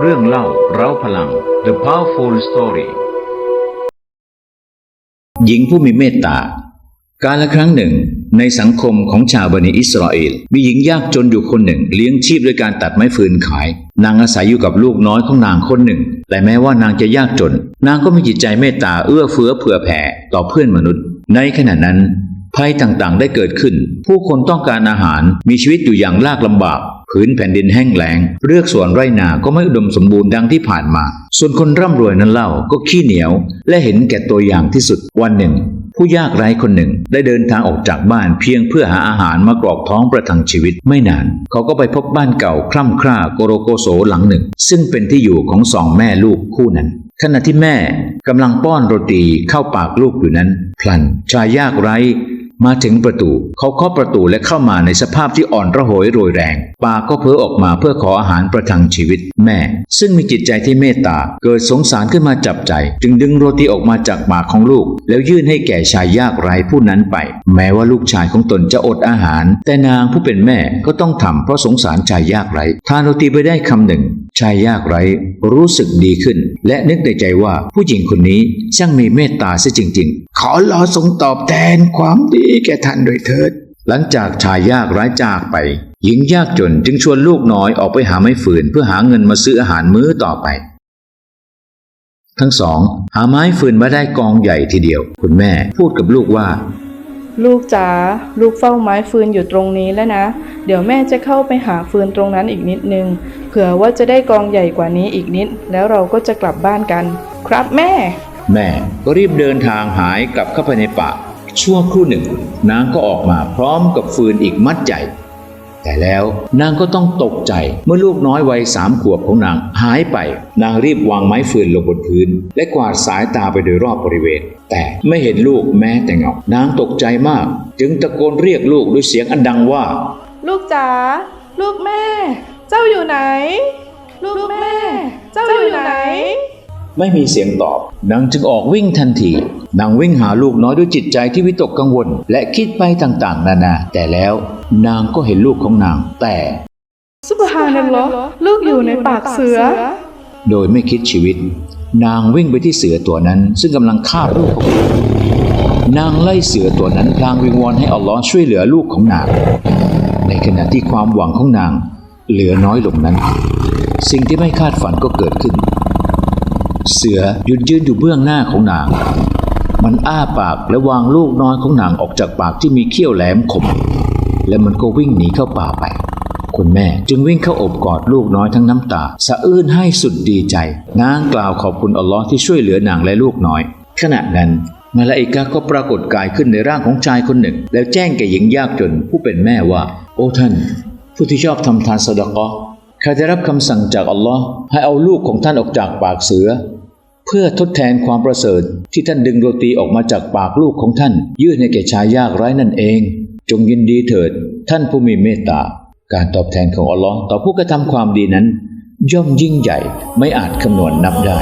เรื่องเล่าเราพลัง The Powerful Story หญิงผู้มีเมตตา การละครั้งหนึ่ง ในสังคมของชาวบันิอิสราเอล มีหญิงยากจนอยู่คนหนึ่ง เลี้ยงชีพด้วยการตัดไม้ฟืนขาย นางอาศัยอยู่กับลูกน้อยของนางคนหนึ่ง แต่แม้ว่านางจะยากจน นางก็มีจิตใจเมตตาเอื้อเฟื้อเผื่อแผ่ต่อเพื่อนมนุษย์ ในขณะนั้นภัยต่างๆ ได้เกิดขึ้น ผู้คนต้องการอาหารมีชีวิตอยู่อย่างลากลำบาก พื้นแผ่นดินแห้งแล้งเลือกสวนไร่นาก็ไม่อุดมสมบูรณ์ดังที่ผ่านมา ส่วนคนร่ำรวยนั้นเล่าก็ขี้เหนียว และเห็นแก่ตัวอย่างที่สุดวันหนึ่ง ผู้ยากไร้คนหนึ่งได้เดินทางออกจากบ้านเพียงเพื่อหาอาหารมากรอกท้องประทังชีวิตไม่นาน เขาก็ไปพบบ้านเก่าคร่ำคร่าโกโรโกโสหลังหนึ่ง ซึ่งเป็นที่อยู่ของสองแม่ลูกคู่นั้นขณะที่แม่กำลังป้อนโรตีเข้าปากลูกอยู่นั้น พลันชายยากไร้ มาถึงประตู เขาเคาะประตูและเข้ามาในสภาพที่อ่อนระหยโรยแรง ปากก็เพ้อออกมาเพื่อขออาหารประทังชีวิต แม่ ซึ่งมีจิตใจที่เมตตา เกิดสงสารขึ้นมาจับใจ จึงดึงโรตีออกมาจากปากของลูก แล้วยื่นให้แก่ชายยากไร้ผู้นั้นไป แม้ว่าลูกชายของตนจะอดอาหาร แต่นางผู้เป็นแม่ก็ต้องทำเพราะสงสารชายยากไร้ทานโรตีไปได้คำหนึ่ง ชายยากไร้รู้สึกดีขึ้น และนึกในใจว่าผู้หญิงคนนี้ช่างมีเมตตาเสียจริง ๆ ขอรอทรงตอบแทนความดีแก่ท่านโดยเถิด หลังจากชายยากไร้จากไป หญิงยากจนจึงชวนลูกน้อยออกไปหาไม้ฟืน เพื่อหาเงินมาซื้ออาหารมื้อต่อไป ทั้งสอง หาไม้ฟืนมาได้กองใหญ่ทีเดียว คุณแม่พูดกับลูกว่า ลูกจ๋าลูกเฝ้าไม้ฟืนอยู่ตรงนี้แล้วนะ เดี๋ยวแม่จะเข้าไปหาฟืนตรงนั้นอีกนิดนึง เผื่อว่าจะได้กองใหญ่กว่านี้อีกนิด แล้วเราก็จะกลับบ้านกัน ครับแม่ แม่ก็รีบเดินทางหายกลับเข้าไปในป่าชั่วครู่หนึ่งนางก็ออกมาพร้อมกับฟืนอีกมัดใหญ่ แต่แล้วนางก็ต้องตกใจเมื่อลูกน้อยวัยสามขวบของนางหายไป นางรีบวางไม้ฟืนลงบนพื้น และกวาดสายตาไปโดยรอบบริเวณ แต่ไม่เห็นลูกแม้แต่เงานางตกใจมาก จึงตะโกนเรียกลูกด้วยเสียงอันดังว่า ลูกจ๋าลูกแม่ เจ้าอยู่ไหน ลูกแม่ เจ้าอยู่ไหน ไม่มีเสียงตอบ นางจึงออกวิ่งทันทีนางวิ่งหาลูกน้อยด้วยจิตใจที่วิตกกังวล และคิดไปต่างๆ นานา แต่แล้ว นางก็เห็นลูกของนาง แต่สุบฮานัลลอฮ์ลูกอยู่ในปากเสือ โดยไม่คิดชีวิต นางวิ่งไปที่เสือตัวนั้น ซึ่งกำลังฆ่าลูกของนางนางไล่เสือตัวนั้นพลางวิงวอนให้อัลลอฮ์ช่วยเหลือลูกของนาง ในขณะที่ความหวังของนาง เหลือน้อยลงนั้น สิ่งที่ไม่คาดฝันก็เกิดขึ้น เสือหยุดยืนอยู่เบื้องหน้าของนาง มันอ้าปากและวางลูกน้อยของนางออกจากปากที่มีเขี้ยวแหลมคม และมันก็วิ่งหนีเข้าป่าไป คุณแม่จึงวิ่งเข้าอบกอดลูกน้อยทั้งน้ำตา สะอื้นให้สุดดีใจ นางกล่าวขอบคุณอัลลอฮ์ที่ช่วยเหลือนางและลูกน้อย ขณะนั้นมาลาอิกะก็ปรากฏกายขึ้นในร่างของชายคนหนึ่ง แล้วแจ้งแก่หญิงยากจนผู้เป็นแม่ว่า โอ้ท่าน ผู้ที่ชอบทำทานสดะกอข้าได้รับคำสั่งจากอัลลอฮ์ให้เอาลูกของท่านออกจากปากเสือ เพื่อทดแทนความประเสริฐที่ท่านดึงโรตีออกมาจากปากลูกของท่าน ยื่นให้แก่ชายยากไร้นั่นเอง จงยินดีเถิด ท่านผู้มีเมตตา การตอบแทนของอัลลอฮ์ต่อผู้กระทำความดีนั้น ย่อมยิ่งใหญ่ไม่อาจคำนวณนับได้